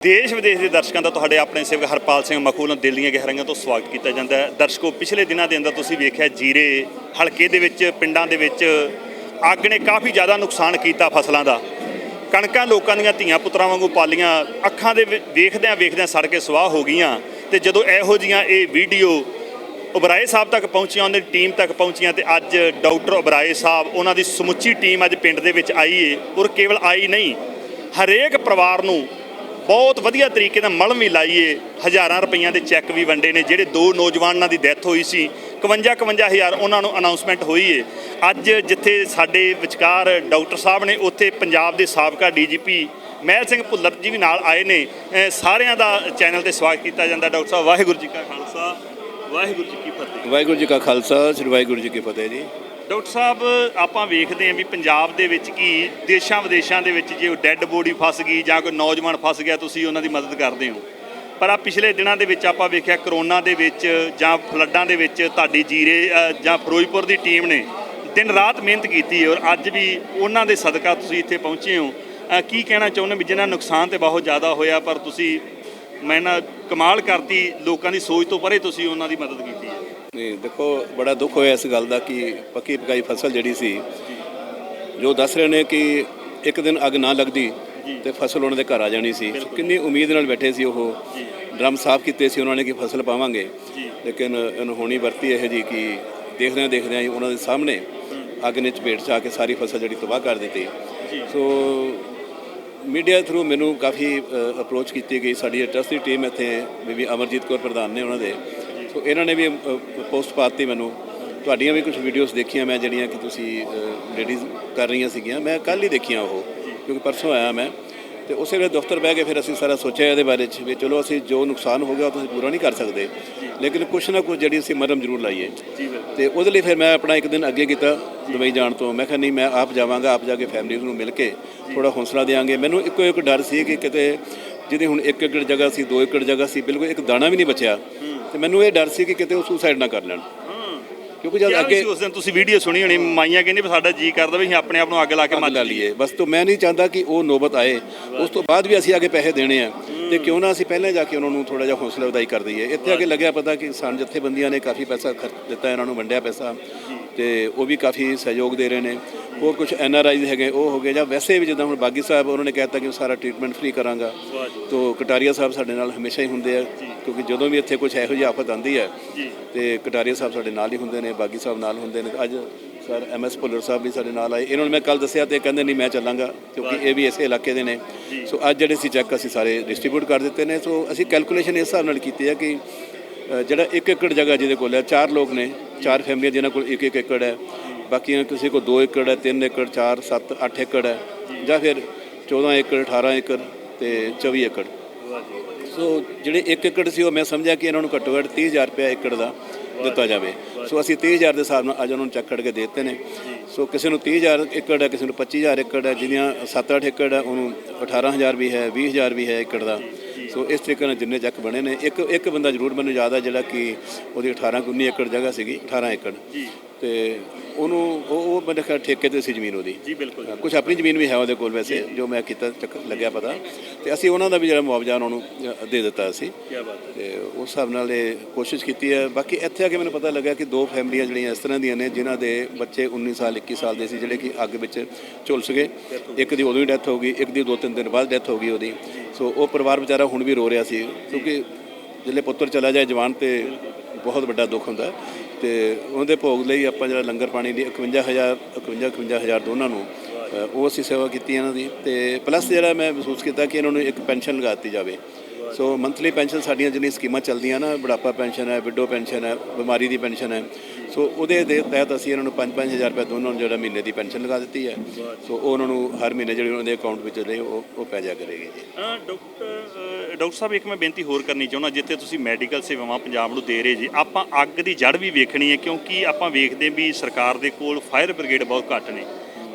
ਦੇਸ਼ ਵਿਦੇਸ਼ ਦੇ ਦਰਸ਼ਕਾਂ ਦਾ ਤੁਹਾਡੇ ਆਪਣੇ ਸੇਵਕ ਹਰਪਾਲ ਸਿੰਘ ਮਖੂ ਨੂੰ ਦਿਲ ਦੀਆਂ ਗਹਿਰਾਈਆਂ ਤੋਂ ਸਵਾਗਤ ਕੀਤਾ ਜਾਂਦਾ ਹੈ। ਦਰਸ਼ਕੋ, ਪਿਛਲੇ ਦਿਨਾਂ ਦੇ ਅੰਦਰ ਤੁਸੀਂ ਵੇਖਿਆ ਜੀਰੇ ਹਲਕੇ ਦੇ ਵਿੱਚ, ਪਿੰਡਾਂ ਦੇ ਵਿੱਚ ਅੱਗ ਨੇ ਕਾਫੀ ਜ਼ਿਆਦਾ ਨੁਕਸਾਨ ਕੀਤਾ ਫਸਲਾਂ ਦਾ। ਕਣਕਾਂ ਲੋਕਾਂ ਦੀਆਂ ਧੀਆਂ ਪੁੱਤਰਾਂ ਵਾਂਗੂ ਪਾਲੀਆਂ, ਅੱਖਾਂ ਦੇ ਵੇਖਦਿਆਂ ਵੇਖਦਿਆਂ ਸੜ ਕੇ ਸਵਾਹ ਹੋ ਗਈਆਂ ਤੇ ਜਦੋਂ ਇਹੋ ਜੀਆਂ ਇਹ ਵੀਡੀਓ ਉਬਰਾਏ ਸਾਹਿਬ ਤੱਕ ਪਹੁੰਚੀਆਂ ਉਹਨਾਂ ਦੀ ਟੀਮ ਤੱਕ ਪਹੁੰਚੀਆਂ ਤੇ ਅੱਜ ਡਾਕਟਰ ਉਬਰਾਏ ਸਾਹਿਬ, ਉਹਨਾਂ ਦੀ ਸਮੁੱਚੀ ਟੀਮ ਅੱਜ ਪਿੰਡ ਦੇ ਵਿੱਚ ਆਈ ਏ ਔਰ ਕੇਵਲ ਆਈ ਨਹੀਂ, ਹਰੇਕ ਪਰਿਵਾਰ ਨੂੰ ਬਹੁਤ ਵਧੀਆ ਤਰੀਕੇ ਨਾਲ ਮਲਮ ਵੀ ਲਾਈਏ। ਹਜ਼ਾਰਾਂ ਰੁਪਈਆਂ ਦੇ ਚੈੱਕ ਵੀ ਵੰਡੇ ਨੇ, ਜਿਹੜੇ ਦੋ ਨੌਜਵਾਨਾਂ ਦੀ ਡੈਥ ਹੋਈ ਸੀ। 51 51000 ਉਹਨਾਂ ਨੂੰ ਅਨਾਉਂਸਮੈਂਟ ਹੋਈ ਏ। ਅੱਜ ਜਿੱਥੇ ਸਾਡੇ ਵਿਚਕਾਰ ਡਾਕਟਰ ਸਾਹਿਬ ਨੇ, ਉੱਥੇ ਪੰਜਾਬ ਦੇ ਸਾਬਕਾ ਡੀਜੀਪੀ ਮਹਿਲ ਸਿੰਘ ਭੁੱਲਰ ਜੀ ਵੀ ਨਾਲ ਆਏ ਨੇ। ਸਾਰਿਆਂ ਦਾ ਚੈਨਲ ਤੇ ਸਵਾਗਤ ਕੀਤਾ ਜਾਂਦਾ ਡਾਕਟਰ ਸਾਹਿਬ। ਵਾਹਿਗੁਰੂ ਜੀ ਕਾ ਖਾਲਸਾ। ਵਾਹਿਗੁਰੂ ਜੀ ਕੀ ਫਤਿਹ। ਵਾਹਿਗੁਰੂ ਜੀ ਕਾ ਖਾਲਸਾ, ਸ੍ਰੀ ਵਾਹਿਗੁਰੂ ਜੀ ਕੀ ਫਤਿਹ ਜੀ। ਡਾਕਟਰ ਸਾਹਿਬ, ਆਪਾਂ ਵੇਖਦੇ ਹਾਂ ਵੀ ਪੰਜਾਬ ਦੇ ਵਿੱਚ ਕੀ ਦੇਸ਼ਾਂ ਵਿਦੇਸ਼ਾਂ ਦੇ ਵਿੱਚ ਜੇ ਉਹ ਡੈੱਡ ਬੋਡੀ ਫਸ ਗਈ ਜਾਂ ਕੋਈ ਨੌਜਵਾਨ ਫਸ ਗਿਆ, ਤੁਸੀਂ ਉਹਨਾਂ ਦੀ ਮਦਦ ਕਰਦੇ ਹੋ। ਪਰ ਆ ਪਿਛਲੇ ਦਿਨਾਂ ਦੇ ਵਿੱਚ ਆਪਾਂ ਵੇਖਿਆ ਕਰੋਨਾ ਦੇ ਵਿੱਚ ਜਾਂ ਫਲੱਡਾਂ ਦੇ ਵਿੱਚ ਤੁਹਾਡੀ ਜੀਰੇ ਜਾਂ ਫਿਰੋਜ਼ਪੁਰ ਦੀ ਟੀਮ ਨੇ ਦਿਨ ਰਾਤ ਮਿਹਨਤ ਕੀਤੀ ਔਰ ਅੱਜ ਵੀ ਉਹਨਾਂ ਦੇ ਸਦਕਾ ਤੁਸੀਂ ਇੱਥੇ ਪਹੁੰਚੇ ਹੋ। ਕੀ ਕਹਿਣਾ ਚਾਹੁੰਦੇ ਵੀ ਜਿਹਨਾਂ ਨੁਕਸਾਨ ਤੇ ਬਹੁਤ ਜ਼ਿਆਦਾ ਹੋਇਆ, ਪਰ ਤੁਸੀਂ ਮੈਂ ਨਾ ਕਮਾਲ ਕਰਤੀ, ਲੋਕਾਂ ਦੀ ਸੋਚ ਤੋਂ ਪਰੇ ਤੁਸੀਂ ਉਹਨਾਂ ਦੀ ਮਦਦ ਕੀਤੀ ਹੈ। ਨਹੀਂ ਦੇਖੋ ਬੜਾ ਦੁੱਖ ਹੋਇਆ ਇਸ ਗੱਲ ਦਾ ਕਿ ਪੱਕੀ ਪਕਾਈ ਫਸਲ ਜਿਹੜੀ ਸੀ ਜੋ ਦੱਸ ਰਹੇ ਨੇ ਕਿ ਇੱਕ ਦਿਨ ਅੱਗ ਨਾ ਲੱਗਦੀ ਤੇ ਫਸਲ ਉਹਨਾਂ ਦੇ ਘਰ ਆ ਜਾਣੀ ਸੀ। ਕਿੰਨੀ ਉਮੀਦ ਨਾਲ ਬੈਠੇ ਸੀ ਉਹ। ਡਰਮ ਸਾਫ਼ ਕੀਤੇ ਸੀ ਉਹਨਾਂ ਨੇ ਕਿ ਫਸਲ ਪਾਵਾਂਗੇ। ਲੇਕਿਨ ਅਨਹੋਣੀ ਵਰਤੀ ਇਹ ਜੀ ਕਿ ਦੇਖਦਿਆਂ ਦੇਖਦਿਆਂ ਹੀ ਉਹਨਾਂ ਦੇ ਸਾਹਮਣੇ ਅੱਗ ਨੇ ਚਪੇਟ 'ਚ ਆ ਕੇ ਸਾਰੀ ਫਸਲ ਜਿਹੜੀ ਤਬਾਹ ਕਰ ਦਿੱਤੀ। ਸੋ ਮੀਡੀਆ ਥਰੂ ਮੈਨੂੰ ਕਾਫੀ ਅਪਰੋਚ ਕੀਤੀ ਗਈ। ਸਾਡੀ ਟਰਸਟ ਦੀ ਟੀਮ ਇੱਥੇ ਬੀਬੀ ਅਮਰਜੀਤ ਕੌਰ ਪ੍ਰਧਾਨ ਨੇ ਉਹਨਾਂ ਦੇ। ਸੋ ਇਹਨਾਂ ਨੇ ਵੀ ਪੋਸਟ ਪਾਤੀ ਮੈਨੂੰ। ਤੁਹਾਡੀਆਂ ਵੀ ਕੁਝ ਵੀਡੀਓਜ਼ ਦੇਖੀਆਂ ਮੈਂ ਜਿਹੜੀਆਂ ਕਿ ਤੁਸੀਂ ਲੇਡੀਜ਼ ਕਰ ਰਹੀਆਂ ਸੀਗੀਆਂ। ਮੈਂ ਕੱਲ ਹੀ ਦੇਖੀਆਂ ਉਹ ਕਿਉਂਕਿ ਪਰਸੋਂ ਆਇਆ ਮੈਂ। ਤੇ ਉਸੇ ਵੇਲੇ ਦਫ਼ਤਰ ਬਹਿ ਕੇ ਫਿਰ ਅਸੀਂ ਸਾਰਾ ਸੋਚਿਆ ਇਹਦੇ ਬਾਰੇ ਚ ਵੀ ਚਲੋ ਅਸੀਂ ਜੋ ਨੁਕਸਾਨ ਹੋ ਗਿਆ ਉਹ ਤੁਸੀਂ ਪੂਰਾ ਨਹੀਂ ਕਰ ਸਕਦੇ। ਲੇਕਿਨ ਕੁਛ ਨਾ ਕੁਛ ਜਿਹੜੀ ਅਸੀਂ ਮਰਮ ਜ਼ਰੂਰ ਲਾਈਏ। ਤੇ ਉਹਦੇ ਲਈ ਫਿਰ ਮੈਂ ਆਪਣਾ ਇੱਕ ਦਿਨ ਅੱਗੇ ਕੀਤਾ ਦੁਬਈ ਜਾਣ ਤੋਂ। ਮੈਂ ਕਿਹਾ ਨਹੀਂ ਮੈਂ ਆਪ ਜਾਵਾਂਗਾ ਆਪ ਜਾ ਕੇ ਫੈਮਿਲੀ ਨੂੰ ਮਿਲ ਕੇ ਥੋੜਾ ਹੌਸਲਾ ਦੇਵਾਂਗੇ ਮੈਨੂੰ ਇੱਕੋ ਇੱਕ ਡਰ ਸੀ ਕਿ ਕਿਤੇ ਜਿਹਦੀ ਹੁਣ ਇੱਕ ਏਕੜ ਜਗ੍ਹਾ ਸੀ ਦੋ ਏਕੜ ਜਗ੍ਹਾ ਸੀ ਬਿਲਕੁਲ ਇੱਕ ਦਾਣਾ ਵੀ ਨਹੀਂ ਬਚਿਆ। ਤੇ ਮੈਨੂੰ ਇਹ ਡਰ ਸੀ ਕਿ ਕਿਤੇ ਉਹ ਸੁਸਾਈਡ ਨਾ ਕਰ ਲੈਣ। ਕਿਉਂਕਿ ਜਦ ਅੱਗੇ ਉਸ ਦਿਨ ਤੁਸੀਂ ਵੀਡੀਓ ਸੁਣੀ ਹੋਣੀ ਮਾਈਆਂ ਕਹਿੰਦੀ ਵੀ ਸਾਡਾ ਜੀ ਕਰਦਾ ਵੀ ਅਸੀਂ ਆਪਣੇ ਆਪ ਨੂੰ ਅੱਗ ਲਾ ਕੇ ਲਾ ਲਈਏ। ਬਸ ਤੋਂ ਮੈਂ ਨਹੀਂ ਚਾਹੁੰਦਾ ਕਿ ਉਹ ਨੋਬਤ ਆਏ। ਉਸ ਤੋਂ ਬਾਅਦ ਵੀ ਅਸੀਂ ਅੱਗੇ ਪੈਸੇ ਦੇਣੇ ਆ। ਤੇ ਕਿਉਂ ਨਾ ਅਸੀਂ ਪਹਿਲਾਂ ਜਾ ਕੇ ਉਹਨਾਂ ਨੂੰ ਥੋੜਾ ਜਿਹਾ ਹੌਸਲਾ ਵਧਾਈ ਕਰ ਦਈਏ। ਇੱਥੇ ਅੱਗੇ ਲੱਗਿਆ ਪਤਾ ਕਿ ਸਾਨ ਜਥੇਬੰਦੀਆਂ ਨੇ ਕਾਫੀ ਪੈਸਾ ਖਰਚ ਦਿੱਤਾ ਇਹਨਾਂ ਨੂੰ ਵੰਡਿਆ ਪੈਸਾ। ਤੇ ਉਹ ਵੀ ਕਾਫੀ ਸਹਿਯੋਗ ਦੇ ਰਹੇ ਨੇ। ਹੋਰ ਕੁਝ ਐਨ ਆਰ ਆਈਜ਼ ਹੈਗੇ ਉਹ ਹੋ ਗਏ। ਜਾਂ ਵੈਸੇ ਵੀ ਜਿੱਦਾਂ ਹੁਣ ਬਾਗੀ ਸਾਹਿਬ ਉਹਨਾਂ ਨੇ ਕਹਿਤਾ ਕਿ ਸਾਰਾ ਟ੍ਰੀਟਮੈਂਟ ਫ੍ਰੀ ਕਰਾਂਗਾ। ਤੋ ਕਟਾਰੀਆ ਸਾਹਿਬ ਸਾਡੇ ਨਾਲ ਹਮੇਸ਼ਾ ਹੀ ਹੁੰਦੇ ਆ। ਕਿਉਂਕਿ ਜਦੋਂ ਵੀ ਇੱਥੇ ਕੁਝ ਇਹੋ ਜਿਹੀ ਆਫਤ ਆਉਂਦੀ ਹੈ ਤੇ ਕਟਾਰੀਆ ਸਾਹਿਬ ਸਾਡੇ ਨਾਲ ਹੀ ਹੁੰਦੇ ਨੇ ਬਾਗੀ ਸਾਹਿਬ ਨਾਲ ਹੁੰਦੇ ਨੇ ਅੱਜ ਸਰ ਐਮ ਐਸ ਭੁੱਲਰ ਸਾਹਿਬ ਵੀ ਸਾਡੇ ਨਾਲ ਆਏ। ਇਹਨਾਂ ਨੂੰ ਮੈਂ ਕੱਲ ਦੱਸਿਆ ਤੇ ਕਹਿੰਦੇ ਨਹੀਂ ਮੈਂ ਚੱਲਾਂਗਾ ਕਿਉਂਕਿ ਇਹ ਵੀ ਇਸੇ ਇਲਾਕੇ ਦੇ ਨੇ। ਸੋ ਅੱਜ ਜਿਹੜੇ ਸੀ ਚੈੱਕ ਅਸੀਂ ਸਾਰੇ ਡਿਸਟ੍ਰੀਬਿਊਟ ਕਰ ਦਿੱਤੇ ਨੇ। ਸੋ ਅਸੀਂ ਕੈਲਕੂਲੇਸ਼ਨ ਇਸ ਹਿਸਾਬ ਨਾਲ ਕੀਤੀ ਹੈ ਕਿ ਜਿਹੜਾ 1 ਏਕੜ ਜਗ੍ਹਾ ਜਿਹਦੇ ਕੋਲ ਹੈ ਚਾਰ ਲੋਕ ਨੇ ਚਾਰ ਫੈਮਲੀਆਂ ਜਿਨ੍ਹਾਂ ਕੋਲ 1 1 ਏਕੜ ਹੈ। ਬਾਕੀਆਂ ਕਿਸੇ ਕੋਲ 2 ਏਕੜ ਹੈ 3 ਏਕੜ 4 7 8 ਏਕੜ ਹੈ। ਜਾਂ। ਫਿਰ 14 ਏਕੜ 18 ਏਕੜ ਤੇ 24 ਏਕੜ। ਸੋ ਜਿਹੜੇ 1 ਏਕੜ ਸੀ ਉਹ ਮੈਂ ਸਮਝਿਆ ਕਿ ਇਹਨਾਂ ਨੂੰ ਘੱਟੋ ਘੱਟ 30000 ਰੁਪਏ ਏਕੜ ਦਾ ਦਿੱਤਾ ਜਾਵੇ। ਸੋ ਅਸੀਂ 30000 ਦੇ ਹਿਸਾਬ ਨਾਲ ਅੱਜ ਉਹਨਾਂ ਨੂੰ ਚੱਕ ਕੱਢ ਕੇ ਦੇ ਦਿੱਤੇ ਨੇ। ਸੋ ਕਿਸੇ ਨੂੰ 30000 ਏਕੜ ਹੈ, ਕਿਸੇ ਨੂੰ 25000 ਏਕੜ ਹੈ, ਜਿਹਦੀਆਂ 7-8 ਏਕੜ ਹੈ, ਉਹਨੂੰ 18000 ਵੀ ਹੈ 20000 ਵੀ ਹੈ ਏਕੜ ਦਾ। ਸੋ ਇਸ ਤਰੀਕੇ ਨਾਲ ਜਿੰਨੇ ਚੱਕ ਬਣੇ ਨੇ, ਇੱਕ ਇੱਕ ਬੰਦਾ ਜ਼ਰੂਰ ਮੈਨੂੰ ਯਾਦ ਹੈ ਜਿਹੜਾ ਕਿ ਉਹਦੀ 18 19 ਏਕੜ ਜਗ੍ਹਾ ਸੀਗੀ 18 ਏਕੜ। ਤੇ ਉਹਨੂੰ ਉਹ ਉਹ ਮੇਰੇ ਖਿਆਲ ਠੇਕੇ ਤੇ ਸੀ ਜ਼ਮੀਨ ਉਹਦੀ। ਜੀ ਬਿਲਕੁਲ। ਕੁਝ ਆਪਣੀ ਜ਼ਮੀਨ ਵੀ ਹੈ ਉਹਦੇ ਕੋਲ ਵੈਸੇ ਜੋ। ਮੈਂ ਕੀਤਾ ਚੱਕ ਲੱਗਿਆ ਪਤਾ। ਤੇ ਅਸੀਂ ਉਹਨਾਂ ਦਾ ਵੀ ਜਿਹੜਾ ਮੁਆਵਜ਼ਾ ਉਹਨਾਂ ਨੂੰ ਦੇ ਦਿੱਤਾ ਅਸੀਂ ਕੀ ਬਾਤ ਹੈ। ਤੇ ਉਸ ਹਿਸਾਬ ਨਾਲ ਇਹ ਕੋਸ਼ਿਸ਼ ਕੀਤੀ ਹੈ। ਬਾਕੀ ਇੱਥੇ ਆ ਕੇ ਮੈਨੂੰ ਪਤਾ ਲੱਗਾ ਕਿ ਦੋ ਫੈਮਲੀਆਂ ਜਿਹੜੀਆਂ ਇਸ ਤਰ੍ਹਾਂ ਦੀਆਂ ਨੇ ਜਿਨ੍ਹਾਂ ਦੇ ਬੱਚੇ 19 ਸਾਲ 21 ਸਾਲ ਦੇ ਸੀ ਜਿਹੜੇ ਕਿ ਅੱਗ ਵਿੱਚ ਝੁਲਸ ਗਏ। ਇੱਕ ਦੀ ਉਦੋਂ ਹੀ ਡੈਥ ਹੋ ਗਈ ਇੱਕ ਦੀ ਦੋ ਤਿੰਨ ਦਿਨ ਬਾਅਦ ਡੈਥ ਹੋ ਗਈ ਉਹਦੀ। ਸੋ ਉਹ ਪਰਿਵਾਰ ਵਿਚਾਰਾ ਹੁਣ ਵੀ ਰੋ ਰਿਹਾ ਸੀ ਕਿਉਂਕਿ ਜਿਹੜੇ ਪੁੱਤਰ ਚਲਾ ਜਾਏ ਜਵਾਨ ਤੇ ਬਹੁਤ ਵੱਡਾ ਦੁੱਖ ਹੁੰਦਾ। ਤੇ ਉਹਦੇ ਭੋਗ ਲਈ ਆਪਾਂ ਜਿਹੜਾ ਲੰਗਰ ਪਾਣੀ ਦੀ 51000 51 51000 ਦੋਨਾਂ ਨੂੰ ਉਹ ਅਸੀਂ ਸੇਵਾ ਕੀਤੀ ਇਹਨਾਂ ਦੀ। ਤੇ ਪਲੱਸ ਜਿਹੜਾ ਮੈਂ ਮਹਿਸੂਸ ਕੀਤਾ ਕਿ ਇਹਨਾਂ ਨੂੰ ਇੱਕ ਪੈਨਸ਼ਨ ਲਗਾ ਦਿੱਤੀ ਜਾਵੇ। ਸੋ ਮੰਥਲੀ ਪੈਨਸ਼ਨ ਸਾਡੀਆਂ ਜਿਹੜੀਆਂ ਸਕੀਮਾਂ ਚੱਲਦੀਆਂ ਨਾ, ਬੁਢਾਪਾ ਪੈਨਸ਼ਨ ਹੈ ਵਿਡੋ ਪੈਨਸ਼ਨ ਹੈ, ਬਿਮਾਰੀ ਦੀ ਪੈਨਸ਼ਨ ਹੈ ਸੋ ਉਹਦੇ ਦੇ ਤਹਿਤ ਅਸੀਂ ਇਹਨਾਂ ਨੂੰ 5-5000 ਰੁਪਏ ਦੋਨਾਂ ਨੂੰ ਜਿਹੜਾ ਮਹੀਨੇ ਦੀ ਪੈਨਸ਼ਨ ਲਗਾ ਦਿੱਤੀ ਹੈ। ਸੋ ਉਹ ਉਹਨਾਂ ਨੂੰ ਹਰ ਮਹੀਨੇ ਜਿਹੜੀ ਉਹਨਾਂ ਦੇ ਅਕਾਊਂਟ ਵਿੱਚ ਰਹੇ ਉਹ ਉਹ ਪੈ ਜਾ ਕਰੇਗੀ ਜੀ। ਡਾਕਟਰ ਡਾਕਟਰ ਸਾਹਿਬ ਇੱਕ ਮੈਂ ਬੇਨਤੀ ਹੋਰ ਕਰਨੀ ਚਾਹੁੰਦਾ ਜਿੱਥੇ ਤੁਸੀਂ ਮੈਡੀਕਲ ਸੇਵਾਵਾਂ ਪੰਜਾਬ ਨੂੰ ਦੇ ਰਹੇ ਜੀ ਆਪਾਂ ਅੱਗ ਦੀ ਜੜ ਵੀ ਵੇਖਣੀ ਹੈ ਕਿਉਂਕਿ ਆਪਾਂ ਵੇਖਦੇ ਵੀ ਸਰਕਾਰ ਦੇ ਕੋਲ ਫਾਇਰ ਬ੍ਰਿਗੇਡ ਬਹੁਤ ਘੱਟ ਨੇ।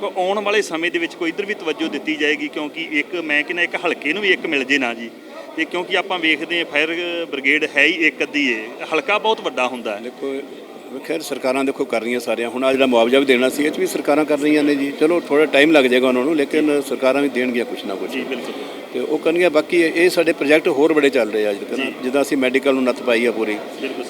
ਕੋ ਆਉਣ ਵਾਲੇ ਸਮੇਂ ਦੇ ਵਿੱਚ ਕੋਈ ਇਧਰ ਵੀ ਤਵੱਜੋ ਦਿੱਤੀ ਜਾਏਗੀ ਕਿਉਂਕਿ ਇੱਕ ਮੈਂ ਕਹਿੰਦਾ ਇੱਕ ਹਲਕੇ ਨੂੰ ਵੀ ਇੱਕ ਮਿਲ ਜੇ ਨਾ ਜੀ ਤੇ ਕਿਉਂਕਿ ਆਪਾਂ ਵੇਖਦੇ ਹਾਂ ਫਾਇਰ ਬ੍ਰਿਗੇਡ ਹੈ ਹੀ ਇੱਕ ਅੱਧੀ ਹੈ ਹਲਕਾ ਬਹੁਤ ਵੱਡਾ ਹੁੰਦਾ ਦੇਖੋ ਖੈਰ ਸਰਕਾਰਾਂ ਦੇਖੋ ਕਰ ਰਹੀਆਂ ਸਾਰੀਆਂ। ਹੁਣ ਆ ਜਿਹੜਾ ਮੁਆਵਜ਼ਾ ਵੀ ਦੇਣਾ ਸੀ, ਇਹ 'ਚ ਵੀ ਸਰਕਾਰਾਂ ਕਰ ਰਹੀਆਂ ਨੇ ਜੀ। ਚਲੋ ਥੋੜਾ ਟਾਈਮ ਲੱਗ ਜਾਏਗਾ ਉਹਨਾਂ ਨੂੰ, ਲੇਕਿਨ ਸਰਕਾਰਾਂ ਵੀ ਦੇਣਗੀਆਂ ਕੁਛ ਨਾ ਕੁਛ। ਜੀ, ਬਿਲਕੁਲ। ਤੇ ਉਹ ਕਰਨਗੇ ਬਾਕੀ ਇਹ ਸਾਡੇ ਪ੍ਰੋਜੈਕਟ ਹੋਰ ਬੜੇ ਚੱਲ ਰਹੇ ਆ ਅੱਜ ਕੱਲ੍ਹ ਜਿੱਦਾਂ ਅਸੀਂ ਮੈਡੀਕਲ ਨੂੰ ਨੱਥ ਪਾਈ ਆ ਪੂਰੀ।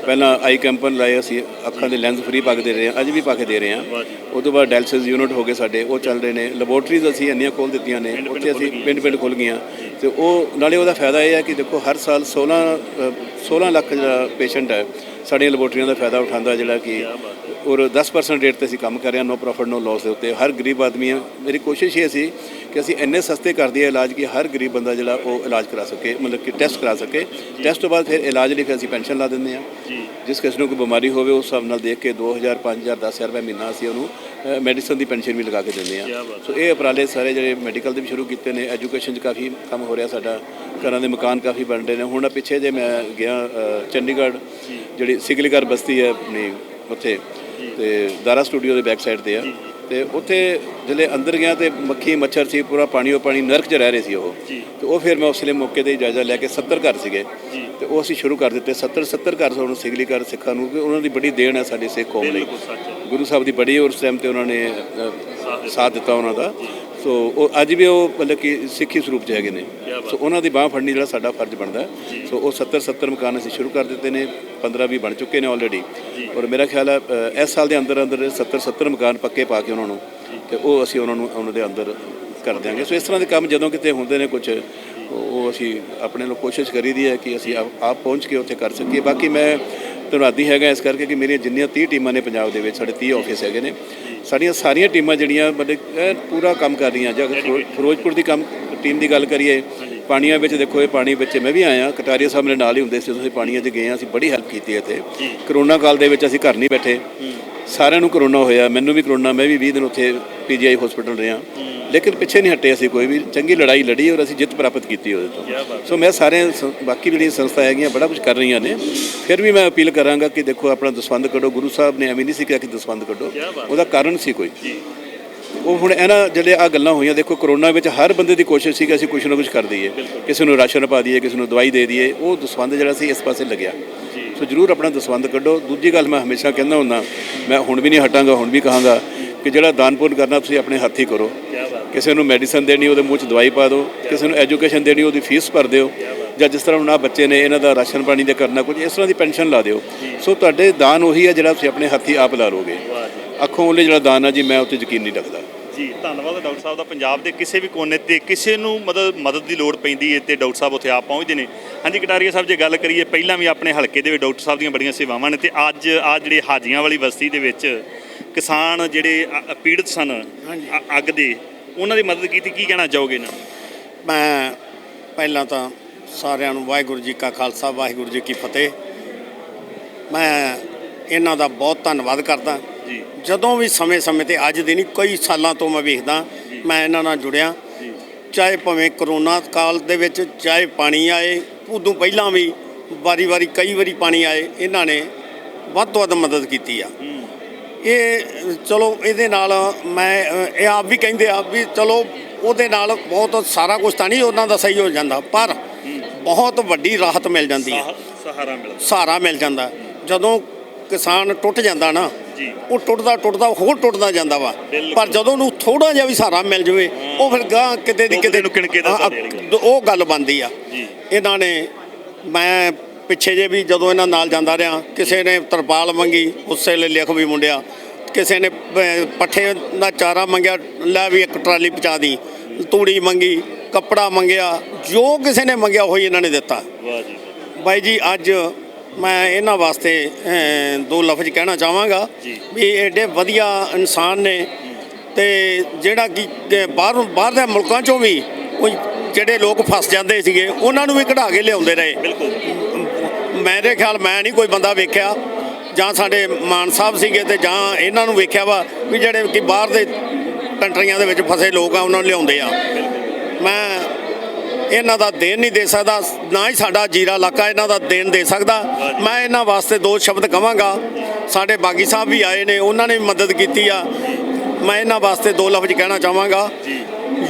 ਪਹਿਲਾਂ ਆਈ ਕੈਂਪਨ ਲਾਏ ਅਸੀਂ ਅੱਖਾਂ ਦੇ ਲੈਂਸ ਫ੍ਰੀ ਪਾ ਕੇ ਦੇ ਰਹੇ ਹਾਂ ਅੱਜ ਵੀ ਪਾ ਕੇ ਦੇ ਰਹੇ ਹਾਂ ਉਹ ਤੋਂ ਬਾਅਦ ਡਾਇਲਸਿਸ ਯੂਨਿਟ ਹੋ ਗਏ ਸਾਡੇ ਉਹ ਚੱਲ ਰਹੇ ਨੇ। ਲੈਬੋਰਟਰੀਜ਼ ਅਸੀਂ ਇੰਨੀਆਂ ਖੋਲ ਦਿੱਤੀਆਂ ਨੇ ਉੱਥੇ ਅਸੀਂ ਪਿੰਡ ਪਿੰਡ ਖੁੱਲ ਗਈਆਂ। ਤੇ ਉਹ ਨਾਲੇ ਉਹਦਾ ਫਾਇਦਾ ਇਹ ਹੈ ਕਿ ਦੇਖੋ ਹਰ ਸਾਲ 16 ਅ, 16 ਲੱਖ ਜਿਹੜਾ ਪੇਸ਼ੈਂਟ ਹੈ ਸਾਡੀਆਂ ਲੈਬੋਰਟਰੀਆਂ ਦਾ ਫਾਇਦਾ ਉਠਾਉਂਦਾ ਜਿਹੜਾ ਕਿ ਔਰ 10% ਰੇਟ ਤੇ ਅਸੀਂ ਕੰਮ ਕਰ ਰਹੇ ਹਾਂ ਨੋ ਪ੍ਰੋਫਿਟ ਨੋ ਲਾਸ ਦੇ ਉੱਤੇ। ਹਰ ਗਰੀਬ ਆਦਮੀ ਹੈ ਮੇਰੀ ਕੋਸ਼ਿਸ਼ ਇਹ ਸੀ ਕਿ ਅਸੀਂ ਇੰਨੇ ਸਸਤੇ ਕਰ ਦਈਏ ਇਲਾਜ ਕਿ ਹਰ ਗਰੀਬ ਬੰਦਾ ਜਿਹੜਾ ਉਹ ਇਲਾਜ ਕਰਾ ਸਕੇ ਮਤਲਬ ਕਿ ਟੈਸਟ ਕਰਾ ਸਕੇ। ਟੈਸਟ ਤੋਂ ਬਾਅਦ ਫਿਰ ਇਲਾਜ ਲਈ ਫਿਰ ਅਸੀਂ ਪੈਨਸ਼ਨ ਲਾ ਦਿੰਦੇ ਹਾਂ। ਜਿਸ ਕਿਸੇ ਨੂੰ ਕੋਈ ਬਿਮਾਰੀ ਹੋਵੇ ਉਸ ਹਿਸਾਬ ਨਾਲ ਦੇਖ ਕੇ 2000 5000 10000 ਰੁਪਏ ਮਹੀਨਾ ਅਸੀਂ ਉਹਨੂੰ ਮੈਡੀਸਨ ਦੀ ਪੈਨਸ਼ਨ ਵੀ ਲਗਾ ਕੇ ਦਿੰਦੇ ਹਾਂ। ਸੋ ਇਹ ਉਪਰਾਲੇ ਸਾਰੇ ਜਿਹੜੇ ਮੈਡੀਕਲ ਦੇ ਵੀ ਸ਼ੁਰੂ ਕੀਤੇ ਨੇ ਐਜੂਕੇਸ਼ਨ 'ਚ ਕਾਫੀ ਕੰਮ ਹੋ ਰਿਹਾ ਸਾਡਾ। ਘਰਾਂ ਦੇ ਮਕਾਨ ਕਾਫੀ ਬਣ ਰਹੇ ਨੇ। ਹੁਣ ਪਿੱਛੇ ਜੇ ਮੈਂ ਗਿਆ ਚੰਡੀਗੜ੍ਹ ਜਿਹੜੀ ਸਿਗਲੀਗਰ ਬਸਤੀ ਹੈ ਆਪਣੀ ਉੱਥੇ ਤੇ ਦਾਰਾ ਸਟੂਡੀਓ ਦੇ ਬੈਕ ਸਾਈਡ ਤੇ ਆ। ਤੇ ਉੱਥੇ ਜਿਹੜੇ ਅੰਦਰ ਗਿਆ ਤੇ ਮੱਖੀ ਮੱਛਰ ਸੀ ਪੂਰਾ ਪਾਣੀ ਉਹ ਪਾਣੀ ਨਰਕ 'ਚ ਰਹਿ ਰਹੇ ਸੀ ਉਹ। ਤੇ ਉਹ ਫਿਰ ਮੈਂ ਉਸਲੇ ਮੌਕੇ ਤੇ ਇਜਾਜ਼ਤ ਲੈ ਕੇ 70 ਘਰ ਸੀਗੇ। ਤੇ ਉਹ ਅਸੀਂ ਸ਼ੁਰੂ ਕਰ ਦਿੱਤੇ। 70 70 ਘਰ ਸਾਨੂੰ ਸਿਗਲੀ ਘਰ ਸਿੱਖਾਂ ਨੂੰ ਕਿ ਉਹਨਾਂ ਦੀ ਬੜੀ ਦੇਣ ਹੈ ਸਾਡੀ ਸਿੱਖ ਕੌਮ ਲਈ। ਗੁਰੂ ਸਾਹਿਬ ਦੀ ਬੜੀ ਉਸ ਟਾਈਮ ਤੇ ਉਹਨਾਂ ਨੇ ਸਾਥ ਦਿੱਤਾ। ਉਹਨਾਂ ਦਾ। ਸੋ ਉਹ ਅੱਜ ਵੀ ਉਹ ਮਤਲਬ ਕਿ ਸਿੱਖੀ ਸਰੂਪ 'ਚ ਹੈਗੇ ਨੇ। ਸੋ ਉਹਨਾਂ ਦੀ ਬਾਹ ਫੜਨੀ ਜਿਹੜਾ ਸਾਡਾ ਫਰਜ਼ ਬਣਦਾ। ਸੋ ਉਹ 70 70 ਮਕਾਨ ਅਸੀਂ ਸ਼ੁਰੂ ਕਰ ਦਿੱਤੇ ਨੇ 15 20 ਬਣ ਚੁੱਕੇ ਨੇ ਆਲਰੇਡੀ ਔਰ ਮੇਰਾ ਖਿਆਲ ਹੈ ਇਸ ਸਾਲ ਦੇ ਅੰਦਰ ਅੰਦਰ 70 70 ਮਕਾਨ ਪੱਕੇ ਪਾ ਕੇ ਉਹਨਾਂ ਨੂੰ ਤੇ ਉਹ ਅਸੀਂ ਉਹਨਾਂ ਨੂੰ ਉਹਨਾਂ ਦੇ ਅੰਦਰ ਕਰ ਦਿਆਂਗੇ। ਸੋ ਇਸ ਤਰ੍ਹਾਂ ਦੇ ਕੰਮ ਜਦੋਂ ਕਿਤੇ ਹੁੰਦੇ ਨੇ ਕੁਝ ਉਹ ਅਸੀਂ ਆਪਣੇ ਲੋਕ ਕੋਸ਼ਿਸ਼ ਕਰੀਦੀ ਹੈ ਕਿ ਅਸੀਂ ਆਪ ਪਹੁੰਚ ਕੇ ਉੱਥੇ ਕਰ ਸਕੀਏ। ਬਾਕੀ ਮੈਂ ਧੰਨਵਾਦੀ ਹੈਗਾ ਇਸ ਕਰਕੇ ਕਿ ਮੇਰੀਆਂ ਜਿੰਨੀਆਂ 30 ਟੀਮਾਂ ਨੇ ਪੰਜਾਬ ਦੇ ਵਿੱਚ ਸਾਡੇ 30 ਆਫਿਸ ਹੈਗੇ ਨੇ। ਸਾਡੀਆਂ ਸਾਰੀਆਂ ਟੀਮਾਂ ਜਿਹੜੀਆਂ ਮਤਲਬ ਪੂਰਾ ਕੰਮ ਕਰ ਰਹੀਆਂ। ਜੇ ਫਿਰੋਜ਼ਪੁਰ ਦੀ ਕੰਮ ਟੀਮ ਦੀ ਗੱਲ ਕਰੀਏ ਪਾਣੀਆਂ ਵਿੱਚ ਦੇਖੋ ਇਹ ਪਾਣੀ ਵਿੱਚ ਮੈਂ ਵੀ ਆਇਆ ਕਟਾਰੀਆ ਸਾਹਿਬ ਮੇਰੇ ਨਾਲ ਹੀ ਹੁੰਦੇ ਸੀ ਜਦੋਂ ਅਸੀਂ ਪਾਣੀਆਂ 'ਚ ਗਏ ਹਾਂ ਅਸੀਂ ਬੜੀ ਹੈਲਪ ਕੀਤੀ ਇੱਥੇ। ਕਰੋਨਾ ਕਾਲ ਦੇ ਵਿੱਚ ਅਸੀਂ ਘਰ ਨਹੀਂ ਬੈਠੇ। ਸਾਰਿਆਂ ਨੂੰ ਕਰੋਨਾ ਹੋਇਆ ਮੈਨੂੰ ਵੀ ਕਰੋਨਾ ਮੈਂ ਵੀ 20 ਦਿਨ ਉੱਥੇ ਪੀਜੀਆਈ ਹਸਪੀਟਲ ਰਿਹਾ। ਲੇਕਿਨ ਪਿੱਛੇ ਨਹੀਂ ਹਟੇ ਅਸੀਂ ਕੋਈ ਵੀ। ਚੰਗੀ ਲੜਾਈ ਲੜੀ ਔਰ ਅਸੀਂ ਜਿੱਤ ਪ੍ਰਾਪਤ ਕੀਤੀ ਉਹਦੇ ਤੋਂ। ਸੋ ਮੈਂ ਸਾਰੇ ਬਾਕੀ ਜਿਹੜੀਆਂ ਸੰਸਥਾ ਹੈਗੀਆਂ ਬੜਾ ਕੁਝ ਕਰ ਰਹੀਆਂ ਨੇ। ਫਿਰ ਵੀ ਮੈਂ ਅਪੀਲ ਕਰਾਂਗਾ ਕਿ ਦੇਖੋ ਆਪਣਾ ਦਸਵੰਦ ਕੱਢੋ। ਗੁਰੂ ਸਾਹਿਬ ਨੇ ਐਵੇਂ ਨਹੀਂ ਸੀ ਕਿਹਾ ਕਿ ਦਸਵੰਦ ਕੱਢੋ। ਉਹਦਾ ਕਾਰਨ ਸੀ ਕੋਈ। ਉਹ ਹੁਣ ਇਹਨਾਂ ਜਿਹੜੇ ਆ ਗੱਲਾਂ ਹੋਈਆਂ ਦੇਖੋ ਕਰੋਨਾ ਵਿੱਚ ਹਰ ਬੰਦੇ ਦੀ ਕੋਸ਼ਿਸ਼ ਸੀ ਕਿ ਅਸੀਂ ਕੁਝ ਨਾ ਕੁਝ ਕਰ ਦਈਏ। ਕਿਸੇ ਨੂੰ ਰਾਸ਼ਨ ਪਾ ਦਈਏ ਕਿਸੇ ਨੂੰ ਦਵਾਈ ਦੇ ਦਈਏ। ਉਹ ਦਸਵੰਦ ਜਿਹੜਾ ਸੀ ਇਸ ਪਾਸੇ ਲੱਗਿਆ। ਸੋ ਜਰੂਰ ਆਪਣਾ ਦਸਵੰਦ ਕੱਢੋ। ਦੂਜੀ ਗੱਲ ਮੈਂ ਹਮੇਸ਼ਾ ਕਹਿੰਦਾ ਹੁੰਦਾ ਮੈਂ ਹੁਣ ਵੀ ਨਹੀਂ ਹਟਾਂਗਾ ਹੁਣ ਵੀ ਕਹਾਂਗਾ। ਕਿ ਜਿਹੜਾ ਦਾਨ ਪੁੰਨ ਕਰਨਾ ਤੁਸੀਂ ਆਪਣੇ ਹੱਥੀਂ ਕਰੋ। ਕਿਸੇ ਨੂੰ ਮੈਡੀਸਨ ਦੇਣੀ, ਉਹਦੇ ਮੂੰਹ 'ਚ ਦਵਾਈ ਪਾ ਦਿਓ। ਕਿਸੇ ਨੂੰ ਐਜੂਕੇਸ਼ਨ ਦੇਣੀ, ਉਹਦੀ ਫੀਸ ਭਰ ਦਿਓ। ਜਾਂ ਜਿਸ ਤਰ੍ਹਾਂ ਹੁਣ ਆਹ ਬੱਚੇ ਨੇ, ਇਹਨਾਂ ਦਾ ਰਾਸ਼ਨ ਪਾਣੀ ਦੇ ਕਰਨਾ ਕੁਝ, ਇਸ ਤਰ੍ਹਾਂ ਦੀ ਪੈਨਸ਼ਨ ਲਾ ਦਿਓ। ਸੋ ਤੁਹਾਡੇ ਦਾਨ ਉਹੀ ਹੈ ਜਿਹੜਾ ਤੁਸੀਂ ਆਪਣੇ ਹੱਥੀਂ ਆਪ ਲਾ ਲੋਗੇ ਅੱਖੋਂ ਉਹਲੇ ਜਿਹੜਾ ਦਾਨ ਆ ਜੀ, ਮੈਂ ਉੱਤੇ ਯਕੀਨ ਨਹੀਂ ਰੱਖਦਾ। ਜੀ, ਧੰਨਵਾਦ ਡਾਕਟਰ ਸਾਹਿਬ ਦਾ। ਪੰਜਾਬ ਦੇ ਕਿਸੇ ਵੀ ਕੋਨੇ ਤੇ ਕਿਸੇ ਨੂੰ ਮਦਦ ਮਦਦ ਦੀ ਲੋੜ ਪੈਂਦੀ ਹੈ ਤੇ ਡਾਕਟਰ ਸਾਹਿਬ ਉੱਥੇ ਆਪ ਪਹੁੰਚਦੇ ਨੇ। ਹਾਂਜੀ, ਕਟਾਰੀਆ ਸਾਹਿਬ, ਜੇ ਗੱਲ ਕਰੀਏ, ਪਹਿਲਾਂ ਵੀ ਆਪਣੇ ਹਲਕੇ ਦੇ ਵਿੱਚ ਡਾਕਟਰ ਸਾਹਿਬ ਦੀਆਂ ਬੜੀਆਂ ਸੇਵਾਵਾਂ ਨੇ ਤੇ ਅੱਜ ਆ ਜਿਹੜੇ ਹਾਜੀਆਂ ਵਾਲੀ ਬਸਤੀ ਦੇ ਵਿੱਚ ਕਿਸਾਨ ਜਿਹੜੇ ਅ- ਪੀੜਤ ਸਨ ਅ- ਅੱਗ ਦੇ ਉਹਨਾਂ ਦੀ ਮਦਦ ਕੀਤੀ ਕੀ ਕਹਿਣਾ ਚਾਹੋਗੇ ਨਾ? ਮੈਂ ਪਹਿਲਾਂ ਤਾਂ ਸਾਰਿਆਂ ਨੂੰ ਵਾਹਿਗੁਰੂ ਜੀ ਕਾ ਖਾਲਸਾ ਵਾਹਿਗੁਰੂ ਜੀ ਕੀ ਫਤਿਹ। ਮੈਂ ਇਹਨਾਂ ਦਾ ਬਹੁਤ ਧੰਨਵਾਦ ਕਰਦਾ। ਜੀ। ਜਦੋਂ ਵੀ ਸਮੇਂ-ਸਮੇਂ ਤੇ ਅੱਜ ਦੇ ਨਹੀਂ ਕਈ ਸਾਲਾਂ ਤੋਂ ਮੈਂ ਵੇਖਦਾ ਮੈਂ ਇਹਨਾਂ ਨਾਲ ਜੁੜਿਆ। ਚਾਹੇ ਭਾਵੇਂ ਕਰੋਨਾ ਕਾਲ ਦੇ ਵਿੱਚ ਚਾਹੇ ਪਾਣੀ ਆਏ ਉਦੋਂ ਪਹਿਲਾਂ ਵੀ ਵਾਰੀ-ਵਾਰੀ ਕਈ ਵਾਰੀ ਪਾਣੀ ਆਏ ਇਹਨਾਂ ਨੇ ਵੱਧ ਤੋਂ ਵੱਧ ਮਦਦ ਕੀਤੀ ਆ। ਇਹ ਚਲੋ ਇਹਦੇ ਨਾਲ ਮੈਂ ਇਹ ਆਪ ਵੀ ਕਹਿੰਦੇ ਆ ਵੀ ਚਲੋ ਉਹਦੇ ਨਾਲ ਬਹੁਤ ਸਾਰਾ ਕੁਝ ਤਾਂ ਨਹੀਂ ਉਹਨਾਂ ਦਾ ਸਹੀ ਹੋ ਜਾਂਦਾ ਪਰ ਬਹੁਤ ਵੱਡੀ ਰਾਹਤ ਮਿਲ ਜਾਂਦੀ ਹੈ। ਸਹਾਰਾ ਮਿਲਦਾ। ਸਹਾਰਾ ਮਿਲ ਜਾਂਦਾ। ਜਦੋਂ ਕਿਸਾਨ ਟੁੱਟ ਜਾਂਦਾ ਨਾ। ਉਹ ਟੁੱਟਦਾ ਟੁੱਟਦਾ ਹੋਰ ਟੁੱਟਦਾ ਜਾਂਦਾ ਵਾ। ਪਰ ਜਦੋਂ ਉਹਨੂੰ ਥੋੜਾ ਜਿਹਾ ਵੀ ਸਹਾਰਾ ਮਿਲ ਜਵੇ ਉਹ ਫਿਰ ਗਾਂ ਕਿਤੇ ਦੀ ਕਿਤੇ ਨੂੰ ਕਿਣਕੇ ਉਹ ਗੱਲ ਬਣਦੀ ਆ। ਇਹਨਾਂ ਨੇ ਮੈਂ ਪਿੱਛੇ ਜੇ ਵੀ ਜਦੋਂ ਇਹਨਾਂ ਨਾਲ ਜਾਂਦਾ ਰਿਹਾ ਕਿਸੇ ਨੇ ਤਰਪਾਲ ਮੰਗੀ ਉਸੇ ਲਈ ਲਿਖ ਵੀ ਮੁੰਡਿਆ। ਕਿਸੇ ਨੇ ਪੱਠੇ ਦਾ ਚਾਰਾ ਮੰਗਿਆ ਲੈ ਵੀ ਇੱਕ ਟਰਾਲੀ ਪਹੁੰਚਾ ਦੀ। ਤੂੜੀ ਮੰਗੀ ਕੱਪੜਾ ਮੰਗਿਆ ਜੋ ਕਿਸੇ ਨੇ ਮੰਗਿਆ ਉਹੀ ਇਹਨਾਂ ਨੇ ਦਿੱਤਾ। ਵਾਹ ਜੀ। ਬਾਈ ਜੀ ਅੱਜ ਮੈਂ ਇਹਨਾਂ ਵਾਸਤੇ ਦੋ ਲਫ਼ਜ਼ ਕਹਿਣਾ ਚਾਹਾਂਗਾ। ਵੀ ਐਡੇ ਵਧੀਆ ਇਨਸਾਨ ਨੇ ਤੇ ਜਿਹੜਾ ਕਿ ਬਾਹਰ ਬਾਹਰ ਦੇ ਮੁਲਕਾਂ ਚੋਂ ਵੀ ਕੋਈ ਜਿਹੜੇ ਲੋਕ ਫਸ ਜਾਂਦੇ ਸੀਗੇ ਉਹਨਾਂ ਨੂੰ ਵੀ ਕਢਾ ਕੇ ਲਿਆਉਂਦੇ ਰਹੇ। ਬਿਲਕੁਲ। ਮੇਰੇ ਖਿਆਲ ਮੈਂ ਨਹੀਂ ਕੋਈ ਬੰਦਾ ਵੇਖਿਆ, ਜਾਂ ਸਾਡੇ ਮਾਨ ਸਾਹਿਬ ਸੀਗੇ ਤੇ ਜਾਂ ਇਹਨਾਂ ਨੂੰ ਵੇਖਿਆ ਵਾ ਵੀ ਜਿਹੜੇ ਕਿ ਬਾਹਰ ਦੇ ਕੰਟਰੀਆਂ ਦੇ ਵਿੱਚ ਫਸੇ ਲੋਕ ਆ, ਉਹਨਾਂ ਨੂੰ ਲਿਆਉਂਦੇ ਆ। ਮੈਂ ਇਹਨਾਂ ਦਾ ਦੇਣ ਨਹੀਂ ਦੇ ਸਕਦਾ, ਨਾ ਹੀ ਸਾਡਾ ਜੀਰਾ ਇਲਾਕਾ ਇਹਨਾਂ ਦਾ ਦੇਣ ਦੇ ਸਕਦਾ। ਮੈਂ ਇਹਨਾਂ ਵਾਸਤੇ ਦੋ ਸ਼ਬਦ ਕਹਾਂਗਾ ਸਾਡੇ ਬਾਗੀ ਸਾਹਿਬ ਵੀ ਆਏ ਨੇ, ਉਹਨਾਂ ਨੇ ਮਦਦ ਕੀਤੀ ਆ। ਮੈਂ ਇਹਨਾਂ ਵਾਸਤੇ ਦੋ ਲਫ਼ਜ਼ ਕਹਿਣਾ ਚਾਹਾਂਗਾ।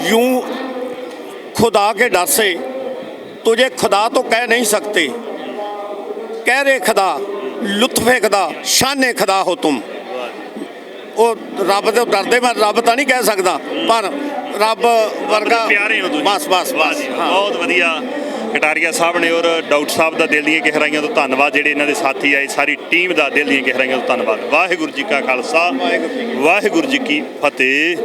ਯੂੰ ਖੁਦਾ ਕੇ ਡਰ ਸੇ, ਤੁਝੇ ਖੁਦਾ ਤੋਂ ਕਹਿ ਨਹੀਂ ਸਕਤੇ ਕਹਿਰੇ ਖਦਾ ਲੁਤਫੇ ਖਦਾ ਸ਼ਾਨੇ ਖਦਾ ਹੋ ਤੁਮ। ਉਹ ਰੱਬ ਤੋਂ ਡਰਦੇ ਮੈਂ ਰੱਬ ਤਾਂ ਨਹੀਂ ਕਹਿ ਸਕਦਾ ਪਰ ਰੱਬ ਵਰਗਾ ਪਿਆਰੇ ਹੋ ਤੁਸੀਂ। ਬਸ ਬਸ ਬਸ ਬਹੁਤ ਵਧੀਆ। ਕਟਾਰੀਆ ਸਾਹਿਬ ਨੇ ਔਰ ਡਾਊਟ ਸਾਹਿਬ ਦਾ ਦਿਲ ਦੀਆਂ ਗਹਿਰਾਈਆਂ ਤੋਂ ਧੰਨਵਾਦ। ਜਿਹੜੇ ਇਹਨਾਂ ਦੇ ਸਾਥੀ ਆਏ ਸਾਰੀ ਟੀਮ ਦਾ ਦਿਲ ਦੀਆਂ ਗਹਿਰਾਈਆਂ ਤੋਂ ਧੰਨਵਾਦ। ਵਾਹਿਗੁਰੂ ਜੀ ਕਾ ਖਾਲਸਾ ਵਾਹਿਗੁਰੂ ਜੀ ਕੀ ਫਤਿਹ।